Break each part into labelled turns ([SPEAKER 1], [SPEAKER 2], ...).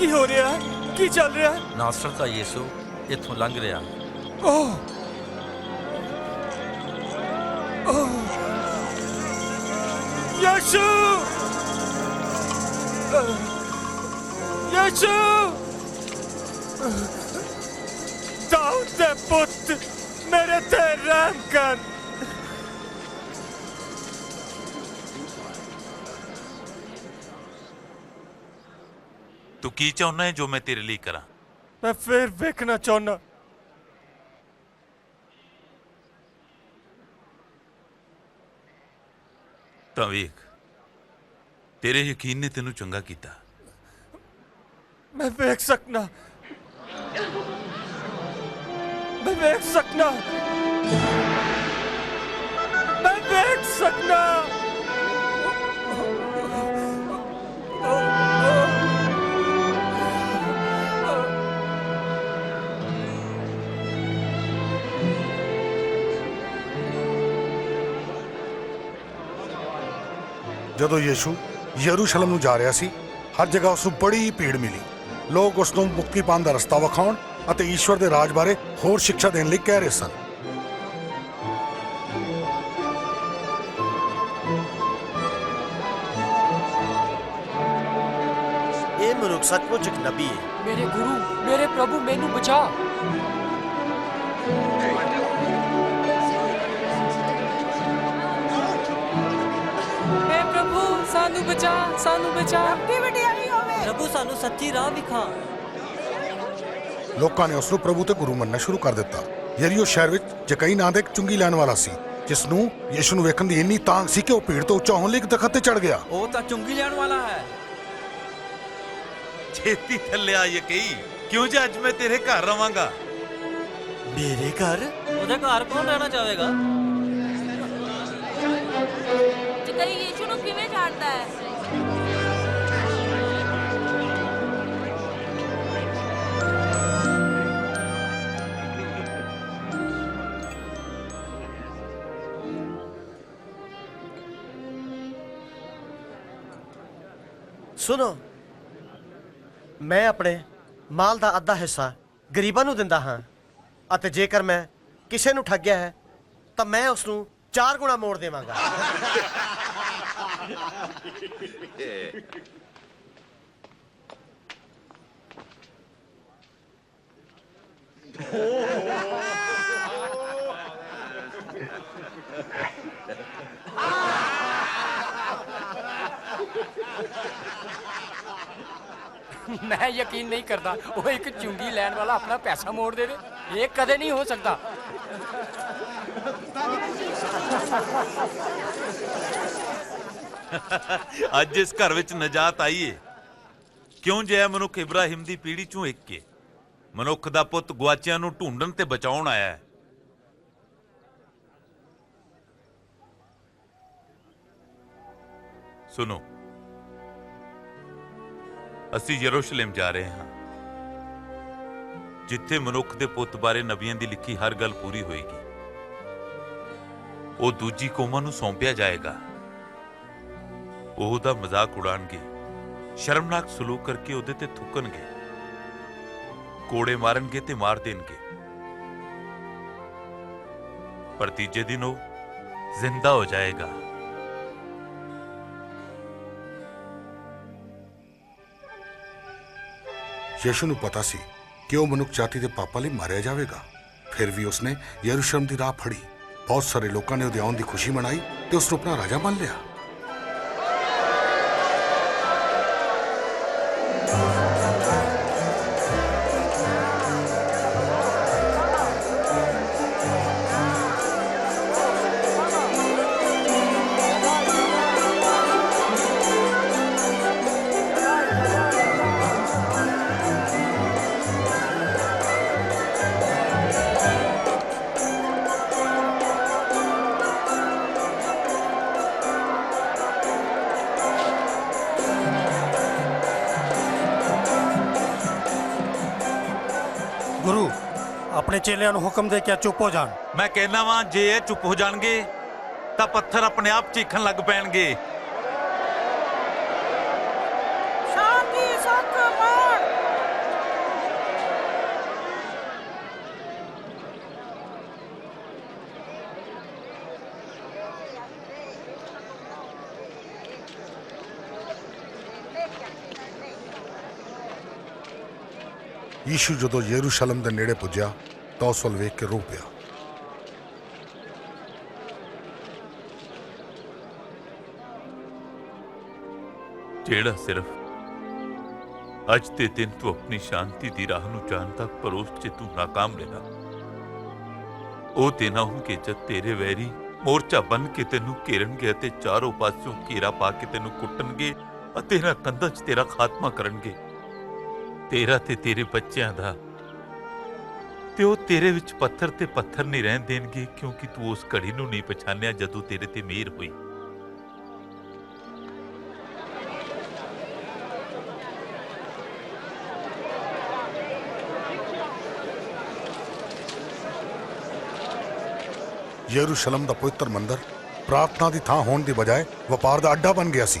[SPEAKER 1] ਕੀ ਹੋ ਰਿਹਾ ਕੀ ਚੱਲ ਰਿਹਾ
[SPEAKER 2] ਨਾਸਰ ਦਾ ਯੀਸੂ ਇੱਥੋਂ ਲੰਘ ਰਿਹਾ।
[SPEAKER 1] ਓਹ। ਓਹ। ਯਸ਼ੂ। ਯਸ਼ੂ। ਦਾਊਦ ਦੇ ਪੁੱਤ ਮੇਰੇ ਤੇ ਰਹਿਮ ਕਰ।
[SPEAKER 3] ਕੀ ਚਾਹੁੰਦਾ ਹੈ ਜੋ ਮੈਂ ਤੇਰੇ ਲਈ ਕਰਾਂ?
[SPEAKER 1] ਮੈਂ ਫੇਰ ਵੇਖਣਾ ਚਾਹੁੰਦਾ।
[SPEAKER 3] ਤਾਂ ਵੇਖ ਤੇਰੇ ਯਕੀਨ ਨੇ ਤੈਨੂੰ ਚੰਗਾ ਕੀਤਾ।
[SPEAKER 1] ਮੈਂ ਵੇਖ ਸਕਣਾ ਮੈਂ ਵੇਖ ਸਕਣਾ ਮੈਂ ਵੇਖ ਸਕਣਾ
[SPEAKER 4] ਜਦੋਂ ਯੀਸ਼ੂ ਯਰੂਸ਼ਲਮ ਨੂੰ ਜਾ ਰਿਹਾ ਸੀ ਹਰ ਜਗ੍ਹਾ ਉਸ ਨੂੰ ਬੜੀ ਭੀੜ ਮਿਲੀ। ਲੋਕ ਉਸ ਨੂੰ ਮੁਕਤੀ ਪਾਉਣ ਦਾ ਰਸਤਾ ਵਿਖਾਉਣ ਅਤੇ ਈਸ਼ਵਰ ਦੇ ਰਾਜ ਬਾਰੇ ਹੋਰ ਸਿੱਖਿਆ ਦੇਣ ਲਈ ਕਹਿ ਰਹੇ ਸਨ।
[SPEAKER 5] ਇਹ ਮਨੁੱਖ ਸੱਚਮੁੱਚ ਇੱਕ ਨਬੀ ਹੈ।
[SPEAKER 6] ਮੇਰੇ ਗੁਰੂ ਮੇਰੇ ਪ੍ਰਭੂ ਮੈਨੂੰ ਬਚਾ। ਸਾਨੂੰ ਬਚਾ ਸਾਨੂੰ ਬਚਾ।
[SPEAKER 7] ਪ੍ਰਭੂ ਸਾਨੂੰ ਸੱਚੀ ਰਾਹ ਵਿਖਾ।
[SPEAKER 4] ਲੋਕਾਂ ਨੇ ਉਸ ਨੂੰ ਪ੍ਰਭੂ ਤੇ ਗੁਰੂ ਮੰਨਣਾ ਸ਼ੁਰੂ ਕਰ ਦਿੱਤਾ। ਯਰੀਓ ਸ਼ਹਿਰ ਵਿੱਚ ਜਕਈ ਨਾਂ ਦਾ ਇੱਕ ਚੁੰਗੀ ਲੈਣ ਵਾਲਾ ਸੀ ਜਿਸ ਨੂੰ ਯੀਸ਼ੂ ਨੂੰ ਵੇਖਣ ਦੀ ਇੰਨੀ ਤਾਂਗ ਸੀ ਕਿ ਉਹ ਭੀੜ ਤੋਂ ਉੱਚਾ ਹੋਣ ਲਈ ਇੱਕ ਤਖਤ ਤੇ ਚੜ ਗਿਆ।
[SPEAKER 2] ਉਹ ਤਾਂ ਚੁੰਗੀ ਲੈਣ ਵਾਲਾ ਹੈ।
[SPEAKER 3] ਛੇਤੀ ਥੱਲੇ ਆ ਯਕਈ ਕਿਉਂ ਜੇ ਅੱਜ ਮੈਂ ਤੇਰੇ ਘਰ ਰਵਾਂਗਾ
[SPEAKER 5] ਮੇਰੇ ਘਰ?
[SPEAKER 7] ਉਹਦੇ ਘਰ ਕੌਣ ਰਹਿਣਾ ਚਾਹੇਗਾ?
[SPEAKER 5] ਸੁਣੋ। ਮੈਂ ਆਪਣੇ ਮਾਲ ਦਾ ਅੱਧਾ ਹਿੱਸਾ ਗਰੀਬਾਂ ਨੂੰ ਦਿੰਦਾ ਹਾਂ ਅਤੇ ਜੇਕਰ ਮੈਂ ਕਿਸੇ ਨੂੰ ਠੱਗਿਆ ਹੈ ਤਾਂ ਮੈਂ ਉਸ ਨੂੰ ਚਾਰ ਗੁਣਾ ਮੋੜ ਦੇਵਾਂਗਾ।
[SPEAKER 6] ਮੈਂ ਯਕੀਨ ਨਹੀਂ ਕਰਦਾ ਉਹ ਇੱਕ ਚੁੰਗੀ ਲੈਣ ਵਾਲਾ ਆਪਣਾ ਪੈਸਾ ਮੋੜ ਦੇਵੇ। ਇਹ ਕਦੇ ਨਹੀਂ ਹੋ ਸਕਦਾ।
[SPEAKER 3] ਅੱਜ ਇਸ ਘਰ ਵਿੱਚ ਨਜਾਤ ਆਈ ਏ। ਕਿਉਂ ਜੇ ਇਹ ਮਨੁੱਖ ਇਬਰਾਹਿਮ ਦੀ ਪੀੜ੍ਹੀ ਚੋਂ ਇੱਕ ਏ? ਮਨੁੱਖ ਦਾ ਪੁੱਤ ਗੁਆਚਿਆਂ ਨੂੰ ਢੂੰਡਣ ਤੇ ਬਚਾਉਣ ਆਇਆ ਹੈ। ਸੁਣੋ ਅਸੀਂ ਯਰੂਸ਼ਲਮ ਜਾ ਰਹੇ ਹਾਂ। ਜਿੱਥੇ ਮਨੁੱਖ ਦੇ ਪੁੱਤ ਬਾਰੇ ਨਬੀਆਂ ਦੀ ਲਿਖੀ ਹਰ ਗੱਲ ਪੂਰੀ ਹੋਏਗੀ। ਉਹ ਦੂਜੀ ਕੌਮਾਂ ਨੂੰ ਸੌਂਪਿਆ ਜਾਏਗਾ। ਉਹ ਉਹਦਾ ਮਜ਼ਾਕ ਉਡਾਣਗੇ ਸ਼ਰਮਨਾਕ ਸਲੂਕ ਕਰਕੇ ਉਹਦੇ ਤੇ ਥੁੱਕਣਗੇ, ਕੋੜੇ ਮਾਰਨਗੇ ਤੇ ਮਾਰ ਦੇਣਗੇ। ਪਰ ਤੀਜੇ ਦਿਨ ਉਹ ਜ਼ਿੰਦਾ ਹੋ ਜਾਏਗਾ।
[SPEAKER 4] ਯਸ਼ੂ ਨੂੰ ਪਤਾ ਸੀ ਕਿ ਉਹ ਮਨੁੱਖ ਜਾਤੀ ਦੇ ਪਾਪਾਂ ਲਈ ਮਾਰਿਆ ਜਾਵੇਗਾ। ਫਿਰ ਵੀ ਉਸਨੇ ਯਰੂਸ਼ਲਮ ਦੀ ਰਾਹ ਫੜੀ। ਬਹੁਤ ਸਾਰੇ ਲੋਕਾਂ ਨੇ ਉਹਦੇ ਆਉਣ ਦੀ ਖੁਸ਼ੀ ਮਨਾਈ ਤੇ ਉਸ ਨੂੰ ਆਪਣਾ ਰਾਜਾ ਮੰਨ ਲਿਆ।
[SPEAKER 8] ਗੁਰੂ, ਆਪਣੇ ਚੇਲਿਆਂ ਨੂੰ ਹੁਕਮ ਦੇ ਕੇ ਚੁੱਪ ਹੋ ਜਾਣ।
[SPEAKER 3] ਮੈਂ ਕਹਿਣਾ ਵਾਂ, ਜੇ ਇਹ ਚੁੱਪ ਹੋ ਜਾਣਗੇ, ਤਾਂ ਪੱਥਰ ਆਪਣੇ ਆਪ ਚੀਖਣ ਲੱਗ ਪੈਣਗੇ
[SPEAKER 9] ਸ਼ਾਂਤੀ ਸ਼ਾਂਤੀ
[SPEAKER 4] ਯੀਸ਼ੂ ਜਦੋਂ ਯਰੂਸ਼ਲਮ ਦੇ ਨੇੜੇ ਪੁੱਜਾ ਤਾਂ ਉਸ ਵੱਲ ਵੇਖ ਕੇ ਰੋ ਪਿਆ।
[SPEAKER 1] ਜਿਹੜਾ ਸਿਰਫ ਅੱਜ ਦੇ ਦਿਨ ਤੂੰ ਆਪਣੀ ਸ਼ਾਂਤੀ ਦੀ ਰਾਹ ਨੂੰ ਜਾਣਦਾ ਪਰ ਉਸ ਚ ਤੂੰ ਨਾਕਾਮ ਰਿਹਾ ਉਹ ਦਿਨ ਆਉਣਗੇ ਜਦ ਤੇਰੇ ਵੈਰੀ ਮੋਰਚਾ ਬੰਨ ਕੇ ਤੈਨੂੰ ਘੇਰਨਗੇ ਅਤੇ ਚਾਰੋਂ ਪਾਸਿਓਂ ਘੇਰਾ ਪਾ ਕੇ ਤੈਨੂੰ ਕੁੱਟਣਗੇ ਅਤੇ ਇਹਨਾਂ ਕੰਧਾਂ 'ਚ ਤੇਰਾ ਖਾਤਮਾ ਕਰਨਗੇ। ਤੇਰਾ ਤੇ ਤੇਰੇ ਬੱਚਿਆਂ ਦਾ। ਤੇ ਉਹ ਤੇਰੇ ਵਿੱਚ ਪੱਥਰ ਤੇ ਪੱਥਰ ਨਹੀਂ ਰਹਿਣ ਦੇਣਗੇ, ਕਿਉਂਕਿ ਤੂੰ ਉਸ ਘੜੀ ਨੂੰ ਨਹੀਂ ਪਛਾਣਿਆ ਜਦੋਂ ਤੇਰੇ ਤੇ ਮਿਹਰ ਹੋਈ।
[SPEAKER 4] ਯਰੂਸ਼ਲਮ ਦਾ ਪਵਿੱਤਰ ਮੰਦਰ ਪ੍ਰਾਰਥਨਾ ਦੀ ਥਾਂ ਹੋਣ ਦੀ ਬਜਾਏ ਵਪਾਰ ਦਾ ਅੱਡਾ ਬਣ ਗਿਆ ਸੀ।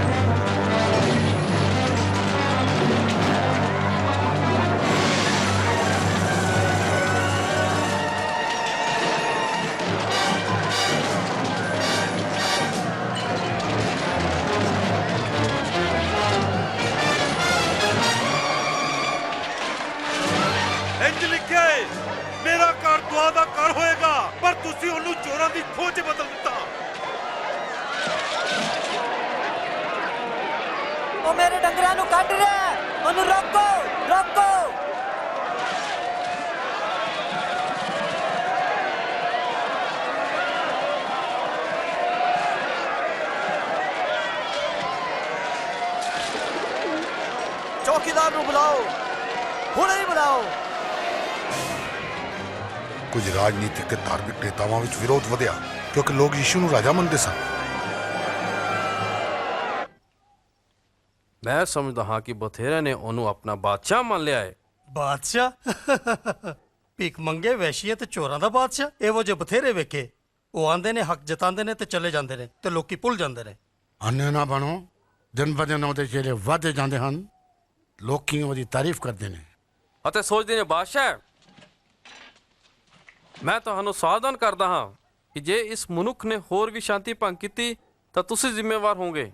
[SPEAKER 7] ਉਹ ਮੇਰੇ ਡੰਗਰਾਂ ਨੂੰ ਕੱਢ ਰਿਹਾ ਉਹਨੂੰ ਰੋਕੋ ਰੋਕੋ।
[SPEAKER 5] ਚੌਕੀਦਾਰ ਨੂੰ ਬੁਲਾਓ। ਹੁਣੇ ਹੀ ਬੁਲਾਓ।
[SPEAKER 4] ਕੁਝ ਰਾਜਨੀਤਿਕ ਤੇ ਧਾਰਮਿਕ ਨੇਤਾਵਾਂ ਵਿੱਚ ਵਿਰੋਧ ਵਧਿਆ, ਕਿਉਂਕਿ ਲੋਕ ਯੀਸ਼ੂ ਨੂੰ ਰਾਜਾ ਮੰਨਦੇ ਸਨ।
[SPEAKER 10] ਮੈਂ ਸਮਝਦਾ ਹਾਂ ਕਿ ਬਥੇਰਿਆਂ ਨੇ ਉਹਨੂੰ ਆਪਣਾ ਬਾਦਸ਼ਾਹ ਮੰਨ ਲਿਆ ਹੈ।
[SPEAKER 8] ਬਾਦਸ਼ਾਹ? ਭੀਖ ਮੰਗੇ ਵੈਸ਼ੀਆਂ ਤੇ ਚੋਰਾਂ ਦਾ ਬਾਦਸ਼ਾਹ? ਇਹੋ ਜਿਹੇ ਬਥੇਰੇ ਵੇਖੇ। ਉਹ ਆਂਦੇ ਨੇ ਹੱਕ ਜਤਾਉਂਦੇ ਨੇ ਤੇ ਚਲੇ ਜਾਂਦੇ ਨੇ ਤੇ ਲੋਕੀ ਭੁੱਲ ਜਾਂਦੇ ਨੇ।
[SPEAKER 11] ਅੰਨੇ ਨਾ ਬਣੋ ਦਿਨ ਬ ਦਿਨ ਉਹਦੇ ਚਿਹਰੇ ਵੱਧਦੇ ਜਾਂਦੇ ਹਨ। ਲੋਕੀ ਉਹਦੀ ਤਾਰੀਫ ਕਰਦੇ ਨੇ।
[SPEAKER 10] ਅਤੇ ਸੋਚਦੇ ਨੇ ਬਾਦਸ਼ਾਹ। ਮੈਂ ਤੁਹਾਨੂੰ ਸਾਵਧਾਨ ਕਰਦਾ ਹਾਂ ਕਿ ਜੇ ਇਸ ਮਨੁੱਖ ਨੇ ਹੋਰ ਵੀ ਸ਼ਾਂਤੀ ਭੰਗ ਕੀਤੀ ਤਾਂ ਤੁਸੀਂ ਜ਼ਿੰਮੇਵਾਰ ਹੋਵੋਗੇ।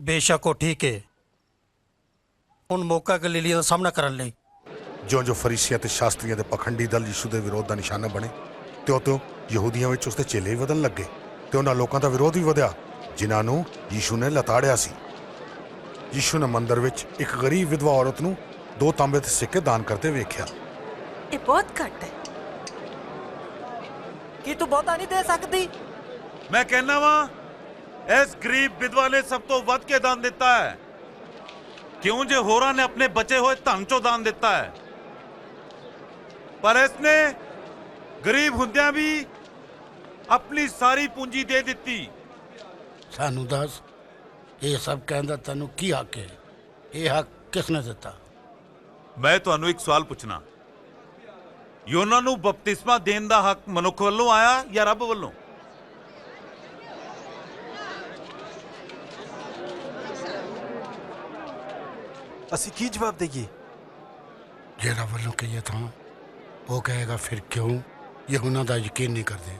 [SPEAKER 8] ਬੇਸ਼ੱਕ ਉਹ ਠੀਕ ਹੈ ਹੁਣ ਮੌਕਾ ਗਲੀਲੀਆਂ ਦਾ ਸਾਹਮਣਾ ਕਰਨ ਲਈ।
[SPEAKER 4] ਜਿਉਂ-ਜਿਉਂ ਫਰੀਸੀਆਂ ਤੇ ਸ਼ਾਸਤਰੀਆਂ ਦੇ ਪਖੰਡੀ ਦਲ ਯੀਸ਼ੂ ਦੇ ਵਿਰੋਧ ਦਾ ਨਿਸ਼ਾਨਾ ਬਣੇ ਤਿਉਂ-ਤਿਉਂ ਯਹੂਦੀਆਂ ਵਿੱਚ ਉਸਦੇ ਚੇਲੇ ਵੀ ਵਧਣ ਲੱਗੇ ਤੇ ਉਹਨਾਂ ਲੋਕਾਂ ਦਾ ਵਿਰੋਧ ਵੀ ਵਧਿਆ ਜਿਨ੍ਹਾਂ ਨੂੰ ਯੀਸ਼ੂ ਨੇ ਲਤਾੜਿਆ ਸੀ। ਯੀਸ਼ੂ ਨੇ ਮੰਦਰ ਵਿੱਚ ਇੱਕ ਗਰੀਬ ਵਿਧਵਾ ਔਰਤ ਨੂੰ ਦੋ ਤਾਂਬੇ ਦੇ ਸਿੱਕੇ ਦਾਨ ਕਰਦੇ ਵੇਖਿਆ।
[SPEAKER 12] ਇਹ ਬਹੁਤ ਘੱਟ ਹੈ।
[SPEAKER 7] ਕੀ ਤੂੰ ਬਹੁਤਾ ਨਹੀਂ ਦੇ ਸਕਦੀ?
[SPEAKER 3] ਮੈਂ ਕਹਿੰਦਾ ਵਾਂ ਇਸ ਗਰੀਬ ਵਿਧਵਾ ਨੇ ਸਭ ਤੋਂ ਵੱਧ ਕੇ ਦਾਨ ਦਿੱਤਾ ਹੈ। ਕਿਉਂ ਜੇ ਹੋਰਾਂ ਨੇ ਆਪਣੇ ਬਚੇ ਹੋਏ ਧਨ ਚੋਂ ਦਾਨ ਦਿੱਤਾ ਹੈ? ਪਰ ਇਸ ਨੇ ਗਰੀਬ ਹੁੰਦਿਆਂ ਵੀ ਆਪਣੀ ਸਾਰੀ ਪੂੰਜੀ ਦੇ ਦਿੱਤੀ।
[SPEAKER 11] ਸਾਨੂੰ ਦੱਸ ਇਹ ਸਭ ਕਹਿੰਦਾ ਤੈਨੂੰ ਕੀ ਹੱਕ ਹੈ? ਇਹ ਹੱਕ ਕਿਸ ਨੇ ਦਿੱਤਾ?
[SPEAKER 3] ਮੈਂ ਤੁਹਾਨੂੰ ਇੱਕ ਸਵਾਲ ਪੁੱਛਣਾ। ਯੋਨਾ ਨੂੰ ਬਪਤਿਸਮਾ ਦੇਣ ਦਾ ਹੱਕ ਮਨੁੱਖ ਵੱਲੋਂ ਆਇਆ ਜਾਂ ਰੱਬ ਵੱਲੋਂ?
[SPEAKER 5] ਅਸੀਂ ਕੀ ਜਵਾਬ ਦੇਈਏ?
[SPEAKER 11] ਜਿਹੜਾ ਵੱਲੋਂ ਕਹੀਏ ਤਾਂ ਉਹ ਕਹੇਗਾ ਫਿਰ ਕਿਉਂ ਇਹ ਉਹਨਾਂ ਦਾ ਯਕੀਨ ਨਹੀਂ ਕਰਦੇ?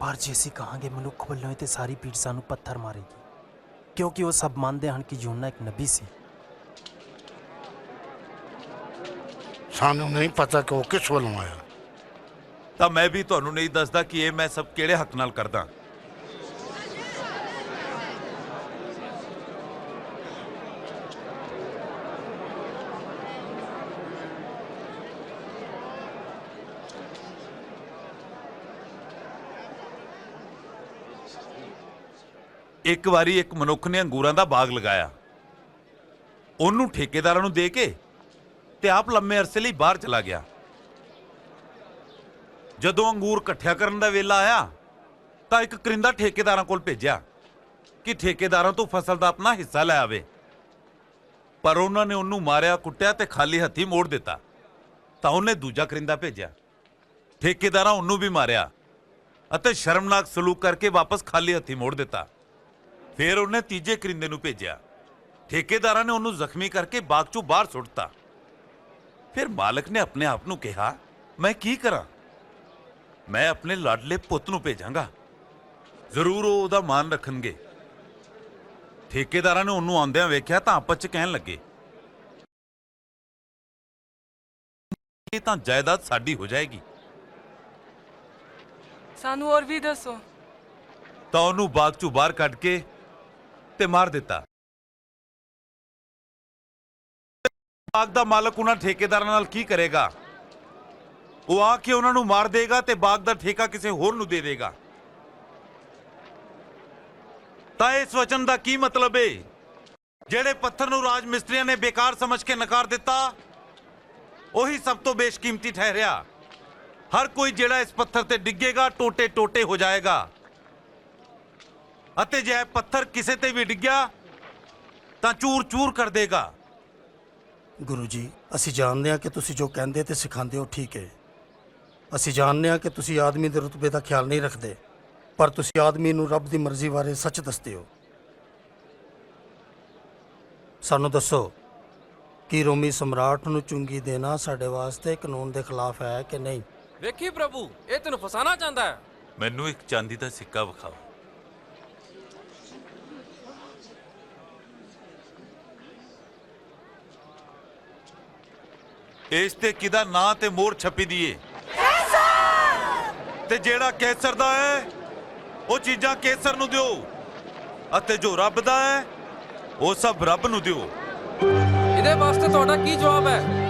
[SPEAKER 13] ਪਰ ਜੇ ਅਸੀਂ ਕਹਾਂਗੇ ਮਨੁੱਖ ਵੱਲੋਂ ਇਹ ਤੇ ਸਾਰੀ ਪੀੜ ਸਾਨੂੰ ਪੱਥਰ ਮਾਰੇਗੀ। ਕਿਉਂਕਿ ਉਹ ਸਭ ਮੰਨਦੇ ਹਨ ਕਿ ਯੋਨਾ ਇੱਕ ਨਬੀ ਸੀ।
[SPEAKER 11] ਸਾਨੂੰ ਨਹੀਂ ਪਤਾ ਕਿ ਉਹ ਕਿਸ ਵੱਲੋਂ ਆਇਆ।
[SPEAKER 3] ਤਾਂ ਮੈਂ ਵੀ ਤੁਹਾਨੂੰ ਨਹੀਂ ਦੱਸਦਾ ਕਿ ਇਹ ਮੈਂ ਸਭ ਕਿਹੜੇ ਹੱਕ ਨਾਲ ਕਰਦਾ। ਇੱਕ ਵਾਰੀ ਇੱਕ ਮਨੁੱਖ ਨੇ ਅੰਗੂਰਾਂ ਦਾ ਬਾਗ ਲਗਾਇਆ। ਉਹਨੂੰ ਠੇਕੇਦਾਰਾਂ ਨੂੰ ਦੇ ਕੇ ਤੇ ਆਪ ਲੰਮੇ ਅਰਸੇ ਲਈ ਬਾਹਰ ਚਲਾ ਗਿਆ। ਜਦੋਂ ਅੰਗੂਰ ਇਕੱਠਿਆ ਕਰਨ ਦਾ ਵੇਲਾ ਆਇਆ, ਤਾਂ ਇੱਕ ਕਰਿੰਦਾ ਠੇਕੇਦਾਰਾਂ ਕੋਲ ਭੇਜਿਆ ਕਿ ਠੇਕੇਦਾਰਾਂ ਤੋਂ ਫਸਲ ਦਾ ਆਪਣਾ ਹਿੱਸਾ ਲੈ ਆਵੇ। ਪਰ ਉਹਨਾਂ ਨੇ ਉਹਨੂੰ ਮਾਰਿਆ, ਕੁੱਟਿਆ ਤੇ ਖਾਲੀ ਹੱਥੀ ਮੋੜ ਦਿੱਤਾ। ਤਾਂ ਉਹਨੇ ਦੂਜਾ ਕਰਿੰਦਾ ਭੇਜਿਆ। ਠੇਕੇਦਾਰਾਂ ਉਹਨੂੰ ਵੀ ਮਾਰਿਆ ਅਤੇ ਸ਼ਰਮਨਾਕ ਸਲੂਕ ਕਰਕੇ ਵਾਪਸ ਖਾਲੀ ਹੱਥੀ ਮੋੜ ਦਿੱਤਾ। ਫਿਰ ਉਹਨੇ ਤੀਜੇ ਕਰਿੰਦੇ ਨੂੰ ਭੇਜਿਆ। ਠੇਕੇਦਾਰਾਂ ਨੇ ਉਹਨੂੰ ਜ਼ਖਮੀ ਕਰਕੇ ਬਾਗ ਚੋਂ ਬਾਹਰ ਸੁੱਟਤਾ। ਫਿਰ ਮਾਲਕ ਨੇ ਆਪਣੇ ਆਪ ਨੂੰ ਕਿਹਾ ਮੈਂ ਕੀ ਕਰਾਂ? ਮੈਂ ਆਪਣੇ ਲਾਡਲੇ ਪੁੱਤ ਨੂੰ ਭੇਜਾਂਗਾ। ਜ਼ਰੂਰ ਉਹ ਉਹਦਾ ਮਾਨ ਰੱਖਣਗੇ। ਠੇਕੇਦਾਰਾਂ ਨੇ ਉਹਨੂੰ ਆਉਂਦਿਆਂ ਵੇਖਿਆ ਤਾਂ ਆਪਸ ਚ ਕਹਿਣ ਲੱਗੇ ਇਹ ਤਾਂ ਜਾਇਦਾਦ ਸਾਡੀ ਹੋ ਜਾਏਗੀ।
[SPEAKER 12] ਸਾਨੂੰ ਹੋਰ ਵੀ ਦੱਸੋ।
[SPEAKER 3] ਤਾਂ ਉਹਨੂੰ ਬਾਗ ਚੋਂ ਬਾਹਰ ਕੱਢ ਕੇ ਤੇ ਮਾਰ ਦਿੱਤਾ। ਬਾਗ ਦਾ ਮਾਲਕ ਉਹਨਾਂ ਠੇਕੇਦਾਰਾਂ ਨਾਲ ਕੀ ਕਰੇਗਾ? ਉਹ ਆ ਕੇ ਉਹਨਾਂ ਨੂੰ ਮਾਰ ਦੇਗਾ ਤੇ ਬਾਗ ਦਾ ਠੇਕਾ ਕਿਸੇ ਹੋਰ ਨੂੰ ਦੇ ਦੇਗਾ। ਤਾਂ ਇਸ ਵਚਨ ਦਾ ਕੀ ਮਤਲਬ ਏ? ਜਿਹੜੇ ਪੱਥਰ ਨੂੰ ਰਾਜ ਮਿਸਤਰੀਆਂ ਨੇ ਬੇਕਾਰ ਸਮਝ ਕੇ ਨਕਾਰ ਦਿੱਤਾ, ਉਹੀ ਸਭ ਤੋਂ ਬੇਸ਼ਕੀਮਤੀ ਠਹਿਰਿਆ। ਹਰ ਕੋਈ ਜਿਹੜਾ ਇਸ ਪੱਥਰ ਤੇ ਡਿੱਗੇਗਾ ਟੋਟੇ ਟੋਟੇ ਹੋ ਜਾਏਗਾ। ਅਤੇ ਜੇ ਪੱਥਰ ਕਿਸੇ ਤੇ ਵੀ ਡਿੱਗਿਆ ਤਾਂ ਚੂਰ ਚੂਰ ਕਰ ਦੇਗਾ।
[SPEAKER 8] ਗੁਰੂ ਜੀ ਅਸੀਂ ਜਾਣਦੇ ਹਾਂ ਕਿ ਤੁਸੀਂ ਜੋ ਕਹਿੰਦੇ ਤੇ ਸਿਖਾਉਂਦੇ ਹੋ ਠੀਕ ਹੈ। ਅਸੀਂ ਜਾਣਦੇ ਹਾਂ ਕਿ ਤੁਸੀਂ ਆਦਮੀ ਦੇ ਰੁਤਬੇ ਦਾ ਖਿਆਲ ਨਹੀਂ ਰੱਖਦੇ ਪਰ ਤੁਸੀਂ ਆਦਮੀ ਨੂੰ ਰੱਬ ਦੀ ਮਰਜ਼ੀ ਬਾਰੇ ਸੱਚ ਦੱਸਦੇ ਹੋ। ਸਾਨੂੰ ਦੱਸੋ ਕਿ ਰੋਮੀ ਸਮਰਾਟ ਨੂੰ ਚੁੰਗੀ ਦੇਣਾ ਸਾਡੇ ਵਾਸਤੇ ਕਾਨੂੰਨ ਦੇ ਖਿਲਾਫ ਹੈ ਕਿ ਨਹੀਂ?
[SPEAKER 10] ਵੇਖੀ ਪ੍ਰਭੂ ਇਹ ਤੈਨੂੰ ਫਸਾਣਾ ਚਾਹੁੰਦਾ ਹੈ।
[SPEAKER 3] ਮੈਨੂੰ ਇੱਕ ਚਾਂਦੀ ਦਾ ਸਿੱਕਾ ਵਿਖਾਓ। ਇਸ ਤੇ ਕਿਹਦਾ ਨਾਂ ਤੇ ਮੋਹਰ ਛਪੀ ਦੀ ਏ? ਤੇ ਜਿਹੜਾ ਕੇਸਰ ਦਾ ਹੈ ਉਹ ਚੀਜ਼ਾਂ ਕੇਸਰ ਨੂੰ ਦਿਓ ਅਤੇ ਜੋ ਰੱਬ ਦਾ ਹੈ ਉਹ ਸਭ ਰੱਬ ਨੂੰ ਦਿਓ।
[SPEAKER 10] ਇਹਦੇ ਵਾਸਤੇ ਤੁਹਾਡਾ ਕੀ ਜਵਾਬ ਹੈ?